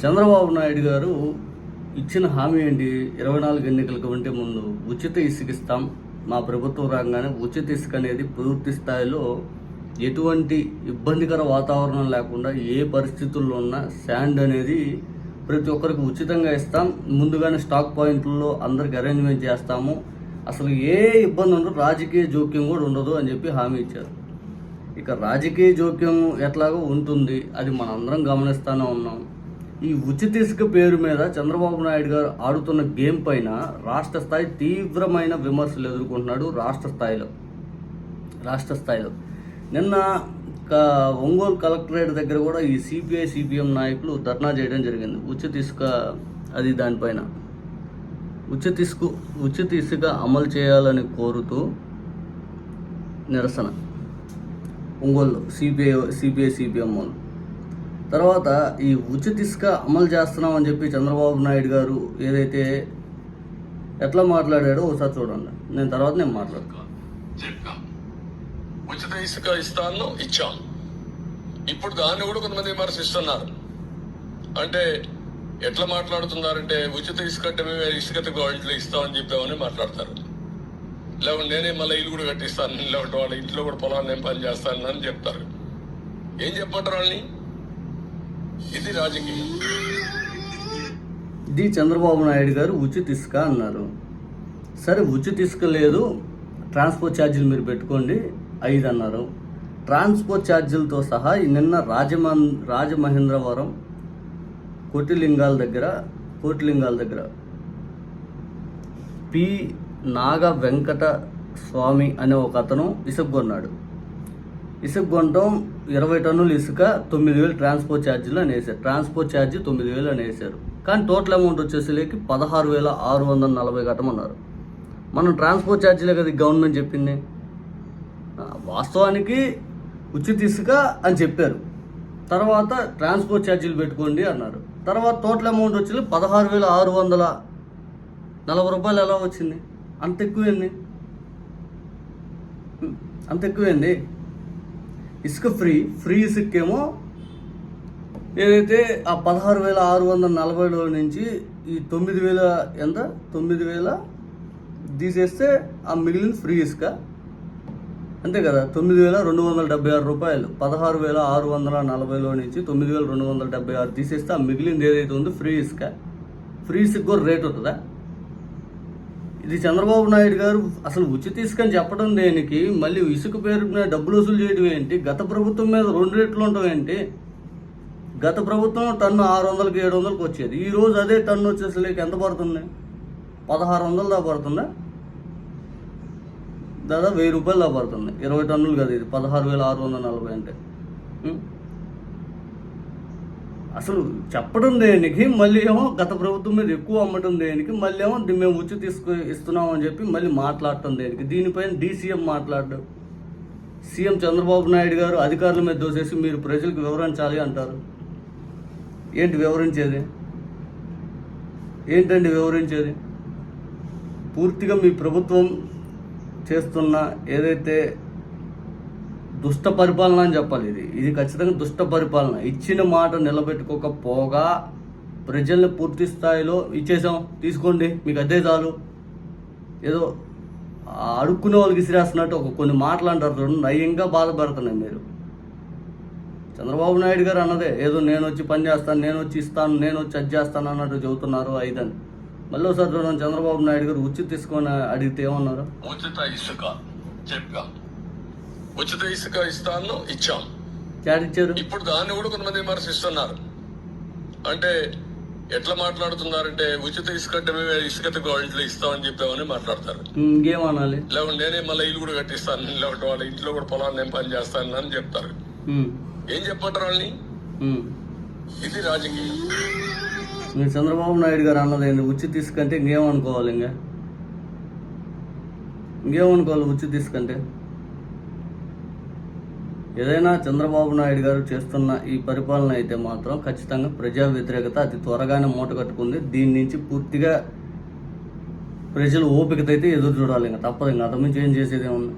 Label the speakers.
Speaker 1: చంద్రబాబు నాయుడు గారు ఇచ్చిన హామీ ఏంటి? ఇరవై నాలుగు ఎన్నికల కంటే ముందు ఉచిత ఇసుక ఇస్తాం మా ప్రభుత్వం రాగానే ఉచిత ఇసుక అనేది పూర్తి స్థాయిలో ఎటువంటి ఇబ్బందికర వాతావరణం లేకుండా ఏ పరిస్థితుల్లో ఉన్నా శాండ్ అనేది ప్రతి ఒక్కరికి ఉచితంగా ఇస్తాం. ముందుగానే స్టాక్ పాయింట్లలో అందరికి అరేంజ్మెంట్ చేస్తాము. అసలు ఏ ఇబ్బంది ఉండదు రాజకీయ జోక్యం కూడా ఉండదు అని చెప్పి హామీ ఇచ్చారు. ఇక రాజకీయ జోక్యం ఎట్లాగో ఉంటుంది అది మనందరం గమనిస్తూనే ఉన్నాం. ఈ ఉచిత ఇసుక పేరు మీద చంద్రబాబు నాయుడు గారు ఆడుతున్న గేమ్ పైన రాష్ట్ర స్థాయి తీవ్రమైన విమర్శలు ఎదుర్కొంటున్నాడు రాష్ట్ర స్థాయిలో. రాష్ట్ర స్థాయిలో. నిన్న క- ఒంగోలు కలెక్టరేట్ దగ్గర కూడా ఈ సిపిఐ సిపిఎం నాయకులు ధర్నా చేయడం జరిగింది. ఉచిత ఇసుక అది దానిపైన ఉచిత ఇసుక ఉచిత ఇసుక అమలు చేయాలని కోరుతూ నిరసన. ఒంగోలు సిపిఐ సిపిఐ సిపిఎం వాళ్ళు. తర్వాత ఈ ఉచిత ఇసుక అమలు చేస్తున్నామని చెప్పి చంద్రబాబు నాయుడు గారు ఏదైతే ఎట్లా మాట్లాడాడో ఒకసారి చూడండి. నేను తర్వాత నేను మాట్లాడతాను
Speaker 2: ఉచిత ఇసుక ఇస్తాను ఇచ్చాం. ఇప్పుడు దాన్ని కూడా కొంతమంది విమర్శిస్తున్నారు. అంటే ఎట్లా మాట్లాడుతున్నారంటే ఉచిత ఇసుక అంటే మేము ఇసుకతో గవర్నమెంట్లో ఇస్తామని చెప్పామని మాట్లాడతారు. లేకుంటే నేనే మళ్ళీ ఇల్లు కూడా కట్టిస్తాను. లేకుంటే వాళ్ళ ఇంట్లో కూడా పొలాన్ని నేను పని చేస్తాను అని చెప్తారు. ఏం చెప్పంటారు వాళ్ళని? ఇది రాజకీయం.
Speaker 1: ఇది చంద్రబాబు నాయుడు గారు ఉచిత ఇసుక అన్నారు. సరే ఉచిత ఇసుక లేదు ట్రాన్స్పోర్ట్ ఛార్జీలు మీరు పెట్టుకోండి ఐదు అన్నారు. ట్రాన్స్పోర్ట్ ఛార్జీలతో సహా నిన్న రాజమన్ రాజమహేంద్రవరం కోటిలింగాల దగ్గర కోటిలింగాల దగ్గర పి నాగ వెంకట స్వామి అనే ఒక అతను ఇసుక కొన్నాడు. ఇసుక గుంటం ఇరవై టన్నుల ఇసుక తొమ్మిది వేలు ట్రాన్స్పోర్ట్ ఛార్జీలు అని వేశారు ట్రాన్స్పోర్ట్ ఛార్జీ తొమ్మిది వేలు అని వేశారు కానీ టోటల్ అమౌంట్ వచ్చేసరికి పదహారు వేల ఆరు వందల నలభై కట్టమన్నారు. మనం ట్రాన్స్పోర్ట్ ఛార్జీలే కదా గవర్నమెంట్ చెప్పింది. వాస్తవానికి ఉచిత ఇసుక అని చెప్పారు. తర్వాత ట్రాన్స్పోర్ట్ ఛార్జీలు పెట్టుకోండి అన్నారు. తర్వాత టోటల్ అమౌంట్ వచ్చి పదహారు వేల ఆరు వందల నలభై రూపాయలు ఎలా వచ్చింది? అంత ఎక్కువైంది? అంత ఎక్కువైంది? ఇసుక ఫ్రీ ఫ్రీ ఇసుకేమో ఏదైతే ఆ పదహారు వేల ఆరు వందల నలభైలో నుంచి ఈ తొమ్మిది వేల ఎంత? తొమ్మిది వేల తీసేస్తే ఆ మిగిలిన ఫ్రీ ఇసుక. అంతే కదా? తొమ్మిది వేల రెండు వందల డెబ్బై ఆరు రూపాయలు. పదహారు వేల ఆరు వందల నలభైలో నుంచి తొమ్మిది వేల రెండు వందల డెబ్బై ఆరు తీసేస్తే ఆ మిగిలింది ఏదైతే ఉందో ఫ్రీ ఇసుక. ఫ్రీ ఇసుక కూడా రేట్ ఉంటుందా? ఇది చంద్రబాబు నాయుడు గారు అసలు ఉచిత తీసుకొని చెప్పడం దేనికి? మళ్ళీ ఇసుక పేరు మీద డబ్బులు వసూలు చేయడం ఏంటి? గత ప్రభుత్వం మీద రెండు రెట్లు ఉండడం ఏంటి? గత ప్రభుత్వం టన్ను ఆరు వందలకి ఏడు వందలకి వచ్చేది. ఈ రోజు అదే టన్ను వచ్చేసరికి ఎంత పడుతుంది? పదహారు వందల దాకా పడుతుందా? దాదాపు వెయ్యి రూపాయలు దాకా పడుతుంది. ఇరవై టన్నులు కదా ఇది. పదహారు వేల ఆరు వందల నలభై అంటే. అసలు చెప్పడం దేనికి మళ్ళీ ఏమో గత ప్రభుత్వం మీద ఎక్కువ అమ్మటం దేనికి మళ్ళీ ఏమో మేము ఉచిత తీసుకు ఇస్తున్నాం అని చెప్పి మళ్ళీ మాట్లాడటం దేనికి. దీనిపైన డీసీఎం మాట్లాడడం. సీఎం చంద్రబాబు నాయుడు గారు అధికారుల మీద దోసేసి మీరు ప్రజలకు వివరించాలి అంటారు. ఏంటి వివరించేది? ఏంటండి వివరించేది? పూర్తిగా మీ ప్రభుత్వం చేస్తున్న ఏదైతే దుష్ట పరిపాలన అని చెప్పాలి ఇది. ఇది ఖచ్చితంగా దుష్ట పరిపాలన ఇచ్చిన మాట నిలబెట్టుకోకపోగా ప్రజల్ని పూర్తి స్థాయిలో ఇచ్చేసాం. తీసుకోండి మీకు అదే చాలు. ఏదో అడుక్కునే వాళ్ళకి ఇసిరేస్తున్నట్టు ఒక కొన్ని మాటలు అంటారు చూడండి. నయంగా బాధపడుతున్నాయి మీరు. చంద్రబాబు నాయుడు గారు అన్నదే ఏదో నేను వచ్చి పని చేస్తాను నేను వచ్చి ఇస్తాను నేను వచ్చి అది చేస్తాను అన్నట్టు చెబుతున్నారు ఐదని. మళ్ళీ ఒకసారి చూడండి చంద్రబాబు నాయుడు గారు ఉచిత తీసుకొని అడిగితే ఏమన్నారు?
Speaker 2: ఉచిత ఇసుక చెప్పాను ఉచిత ఇసుక ఇస్తాను ఇచ్చాం. ఇప్పుడు దాన్ని కూడా కొంతమంది విమర్శిస్తున్నారు. అంటే ఎట్లా మాట్లాడుతున్నారంటే ఉచిత ఇసుక అంటే మేము ఇసుకత గవర్నమెంట్లో ఇస్తామని చెప్పామని మాట్లాడతారు.
Speaker 1: ఇంకేమనాలి?
Speaker 2: లేకుంటే నేనే మళ్ళీ ఇల్లు కూడా కట్టిస్తాను. లేకుంటే వాళ్ళ ఇంట్లో కూడా పొలాన్ని నేను పని చేస్తాను అని చెప్తారు. ఏం చెప్పంటారు వాళ్ళని. ఇది రాజకీయం.
Speaker 1: మీరు చంద్రబాబు నాయుడు గారు అన్నది ఏంది? ఉచిత తీసుకంటే ఇంకేమనుకోవాలి ఇంకా? ఇంకేమనుకోవాలి ఉచిత తీసుకంటే ఏదైనా చంద్రబాబు నాయుడు గారు చేస్తున్న ఈ పరిపాలన అయితే మాత్రం ఖచ్చితంగా ప్రజా వ్యతిరేకత అతి త్వరగానే మూట కట్టుకుంది. దీని నుంచి పూర్తిగా ప్రజలు ఓపికతో అయితే ఎదురు చూడాలి ఇంకా తప్పదు. ఇంకా అంతకుమించి ఏం చేసేది ఉంది